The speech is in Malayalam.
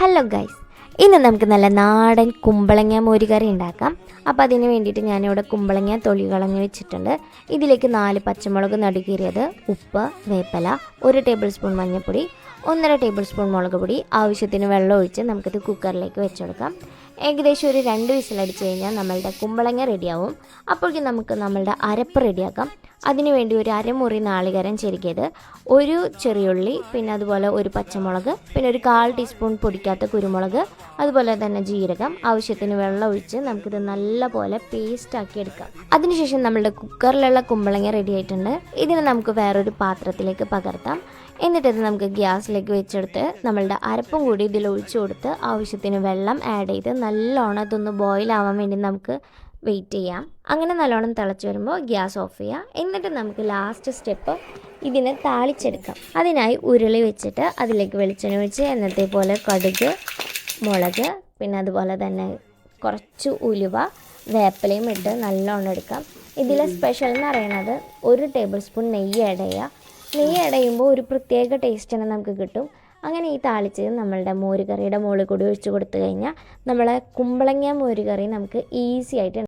ഹലോ ഗൈസ് ഇന്ന് നമുക്ക് നല്ല നാടൻ കുമ്പളങ്ങ മോരുകറി ഉണ്ടാക്കാം. അപ്പോൾ അതിന് വേണ്ടിയിട്ട് ഞാനിവിടെ കുമ്പളങ്ങ തൊലി കളഞ്ഞ് വെച്ചിട്ടുണ്ട്. ഇതിലേക്ക് നാല് പച്ചമുളക് നടുകീറിയത് ഉപ്പ് വേപ്പല ഒരു ടേബിൾ സ്പൂൺ മഞ്ഞൾപ്പൊടി ഒന്നര ടേബിൾ സ്പൂൺ മുളക് പൊടി. ആവശ്യത്തിന് വെള്ളം ഒഴിച്ച് നമുക്കിത് കുക്കറിലേക്ക് വെച്ചെടുക്കാം. ഏകദേശം ഒരു രണ്ട് വിസിലടിച്ച് കഴിഞ്ഞാൽ നമ്മളുടെ കുമ്പളങ്ങ റെഡിയാവും അപ്പോഴേക്കും നമുക്ക് നമ്മളുടെ അരപ്പ് റെഡിയാക്കാം അതിനുവേണ്ടി ഒരു അരമുറി നാളികരം ചെരുക്കിയത് ഒരു ചെറിയുള്ളി പിന്നെ അതുപോലെ ഒരു പച്ചമുളക് പിന്നെ ഒരു കാൽ ടീസ്പൂൺ പൊടിക്കാത്ത കുരുമുളക് അതുപോലെ തന്നെ ജീരകം. ആവശ്യത്തിന് വെള്ളം ഒഴിച്ച് നമുക്കിത് നല്ലപോലെ പേസ്റ്റ് ആക്കി എടുക്കാം. അതിനുശേഷം നമ്മുടെ കുക്കറിലുള്ള കുമ്പളങ്ങ റെഡി ആയിട്ടുണ്ട്. ഇതിനെ നമുക്ക് വേറൊരു പാത്രത്തിലേക്ക് പകർത്താം. എന്നിട്ടത് നമുക്ക് ഗ്യാസിലേക്ക് വെച്ചെടുത്ത് നമ്മളുടെ അരപ്പും കൂടി ഇതിൽ ഒഴിച്ചു കൊടുത്ത് ആവശ്യത്തിന് വെള്ളം ആഡ് ചെയ്ത് നല്ലോണം ഇതൊന്ന് ബോയിൽ ആവാൻ വേണ്ടി നമുക്ക് വെയിറ്റ് ചെയ്യാം. അങ്ങനെ നല്ലോണം തിളച്ച് വരുമ്പോൾ ഗ്യാസ് ഓഫ് ചെയ്യാം. എന്നിട്ട് നമുക്ക് ലാസ്റ്റ് സ്റ്റെപ്പ് ഇതിനെ താളിച്ചെടുക്കാം. അതിനായി ഉരുളി വെച്ചിട്ട് അതിലേക്ക് വെളിച്ചെണ്ണ ഒഴിച്ച് എന്നത്തെ പോലെ കടുക് മുളക് പിന്നെ അതുപോലെ തന്നെ കുറച്ച് ഉലുവ വേപ്പിലയും ഇട്ട് നല്ലോണം എടുക്കാം. ഇതിലെ സ്പെഷ്യൽ എന്ന് പറയുന്നത് ഒരു ടേബിൾ സ്പൂൺ നെയ്യ് ആഡ് നെയ്യ് അടയുമ്പോൾ ഒരു പ്രത്യേക ടേസ്റ്റ് തന്നെ നമുക്ക് കിട്ടും. അങ്ങനെ ഈ താളിച്ച് നമ്മളുടെ മോരുകറിയുടെ മുകളിൽ കൂടി ഒഴിച്ച് കൊടുത്തു കഴിഞ്ഞാൽ നമ്മളെ കുമ്പളങ്ങ മോരുകറി നമുക്ക് ഈസി ആയിട്ട്